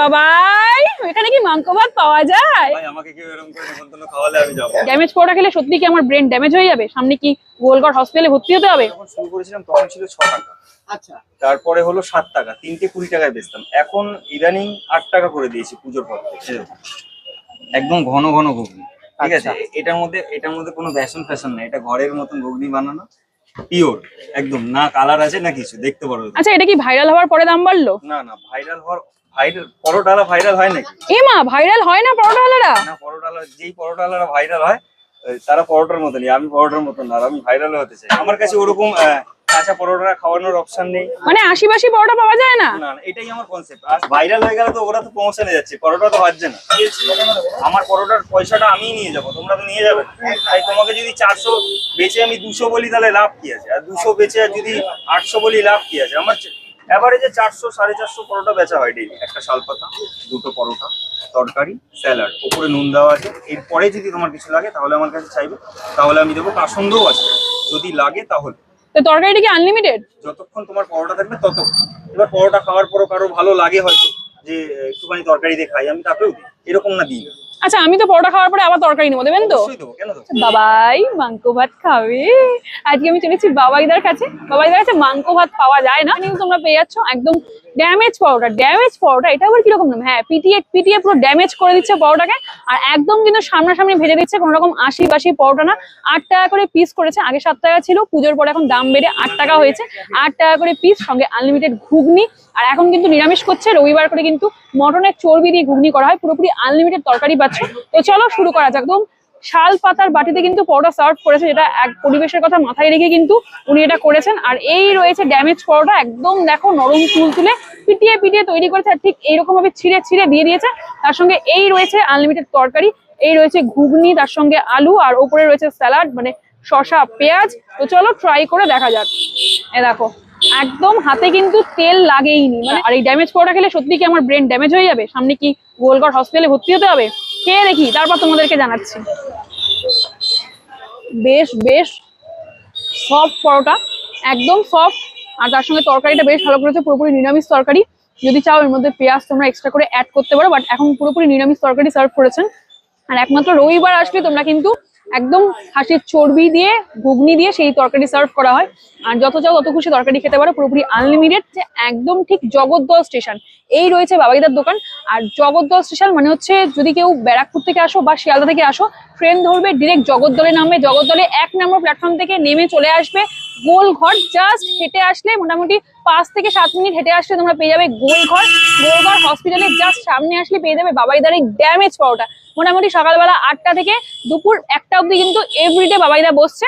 বাবাই এখানে কি মাংস ভাত পাওয়া যায়? ভাই আমাকে কেউ এরকম করে নেমন্তন্ন খাওয়ালে আমি যাব। ড্যামেজ খেলে সত্যি কি আমার ব্রেন ড্যামেজ হয়ে যাবে? সামনে কি গোলগড় হসপিটালে ভর্তি হতে হবে? যখন শুরু করেছিলাম তখন ছিল ছ টাকা। আচ্ছা। তারপরে হলো সাত টাকা তিনটে কুড়ি টাকায় বেচতাম। এখন ইদানিং আট টাকা করে দিয়েছি পুজোর পর একদম ঘন ঘন ঘুগনি। ঠিক আছে? আচ্ছা। এটার মধ্যে এটার মধ্যে কোনো ফ্যাশন ফ্যাশন না এটা ঘরের মতন ঘুগনি বানানো। পিওর একদম। না কালার আছে না কিছু দেখতে পারো। আচ্ছা এটা কি ভাইরাল হওয়ার পরে দাম বাড়লো? না না ভাইরাল হওয়ার ভাইরাল পরোটালা ভাইরাল হয় নাকি? এ মা ভাইরাল হয় না পরোটালারা না পরোটালা যেই পরোটালারা ভাইরাল হয় তারা পরোটার মতনই আমি পরোটার মতন না আমি ভাইরাল হতে চাই। আমার কাছে ওরকম কাঁচা পরোটা খাওয়ানোর অপশন নেই। মানে আশি বাসি পরোটা পাওয়া যায় না? না এটাই আমার কনসেপ্ট আর ভাইরাল হয়ে গেলে তো ওরা তো প্রমোশনে যাচ্ছে পরোটা তো বাজছে না। আমার পরোটার পয়সাটা আমিই নিয়ে যাব তোমরা তো নিয়ে যাবে। তাই তোমাকে যদি চারশো বেচে আমি দুশো বলি তাহলে লাভ কি আছে? আর দুশো বেচে যদি আটশো বলি লাভ কি আছে? আমার এভারেজে চারশো সাড়ে চারশো পরোটা বেচা হয় ডেইলি একটা শালপাতা দুটো পরোটা তরকারি স্যালাড উপরে নুন দেওয়া আছে। এরপরে যদি তোমার কিছু লাগে তাহলে আমার কাছে চাইবে। তাহলে আমি দেবো কাসন্দও আছে। যদি লাগে তাহলে। তো তরকারিটা কি আনলিমিটেড যতক্ষণ তোমার পরোটা থাকবে ততক্ষণ। এবার পরোটা খাওয়ার পরও কারও ভালো লাগে হয়তো যে, একটুখানি তরকারি দিয়ে খাই, আমি তাকেও এরকম না দিই। আচ্ছা আমি তো পরোটা খাওয়ার পরে আবার তরকারি নেব দেবেন তো? দেবো বাবাই মাংস ভাত খাবে। আজকে আমি চলেছি বাবাইদার কাছে। বাবাইদার কাছে মাংস ভাত পাওয়া যায় না। কিন্তু তোমরা পেয়ে যাচ্ছ একদম ড্যামেজ পরোটা। ড্যামেজ পরোটা এটা আবার কীরকম নাম হ্যাঁ পিটিয়ে পিটিয়ে পুরো ড্যামেজ করে দিচ্ছে পরোটাকে। আর একদম কিন্তু সামনাসামনি ভেজে দিচ্ছে কোনো রকম আশি বাসি পরোটা না। আট টাকা করে পিস করেছে আগে সাত টাকা ছিল পুজোর পরে এখন দাম বেড়ে আট টাকা হয়েছে। আট টাকা করে পিস সঙ্গে আনলিমিটেড ঘুগনি আর এখন কিন্তু নিরামিষ করছে, রবিবার করে কিন্তু মটনের চর্বি দিয়ে ঘুগনি করা হয়, পুরোপুরি আনলিমিটেড তরকারি পাচ্ছ। তো চলো শুরু করা যাক। একদম শাল পাতার বাটিতে কিন্তু পরোটা সার্ভ করেছে, যেটা এক পরিবেশের কথা মাথায় রেখে কিন্তু উনি এটা করেছেন। আর এই রয়েছে ড্যামেজ পরোটা, একদম দেখো নরম তুল তুলে পিটিয়ে পিটিয়ে তৈরি করেছে, আর ঠিক এইরকম ভাবে ছিঁড়ে ছিঁড়ে দিয়ে দিয়েছে। তার সঙ্গে এই রয়েছে আনলিমিটেড তরকারি, এই রয়েছে ঘুগনি, তার সঙ্গে আলু, আর ওপরে রয়েছে স্যালাড মানে শসা, পেঁয়াজ। তো চলো ট্রাই করে দেখা যাক। এ দেখো একদম হাতে কিন্তু তেল লাগেইনি। মানে আর এই ড্যামেজ পরোটা খেলে সত্যি কি আমার ব্রেন ড্যামেজ হয়ে যাবে? সামনে কি গোলগড় হসপিটালে ভর্তি হতে হবে? খেয়ে দেখি, তারপর তোমাদেরকে জানাচ্ছি। বেশ বেশ সফট পরোটা, একদম সফট আর তার সঙ্গে তরকারিটা বেশ ভালো করেছে, পুরোপুরি নিরামিষ তরকারি। যদি চাও এর মধ্যে পেঁয়াজ তোমরা এক্সট্রা করে অ্যাড করতে পারো বাট এখন পুরোপুরি নিরামিষ তরকারি সার্ভ করেছেন। আর একমাত্র রবিবার আসলে তোমরা কিন্তু একদম হাসির চর্বি দিয়ে, ঘুগনি দিয়ে সেই তরকারি সার্ভ করা হয়। আর যত চাও তত খুশি তরকারি খেতে পারো, পুরোপুরি আনলিমিটেড একদম ঠিক জগদ্দল স্টেশন এই রয়েছে বাবাইদার দোকান। আর জগদ্দল স্টেশন মানে হচ্ছে যদি কেউ ব্যারাকপুর থেকে আসো বা শিয়ালদা থেকে আসো ট্রেন ধরবে ডিরেক্ট জগদ্দলে নামবে। জগদ্দলে এক নম্বর প্ল্যাটফর্ম থেকে নেমে চলে আসবে। গোল ঘর জাস্ট হেঁটে আসলে মোটামুটি পাঁচ থেকে সাত মিনিট হেঁটে আসলে তোমরা পেয়ে যাবে গোল ঘর। গোলঘর হসপিটালের জাস্ট সামনে আসলে পেয়ে যাবে বাবাইদার এই ড্যামেজ পাওয়াটা। মোটামুটি সকালবেলা আটটা থেকে দুপুর একটা অবধি কিন্তু এভরিডে বাবাইদা বসছে।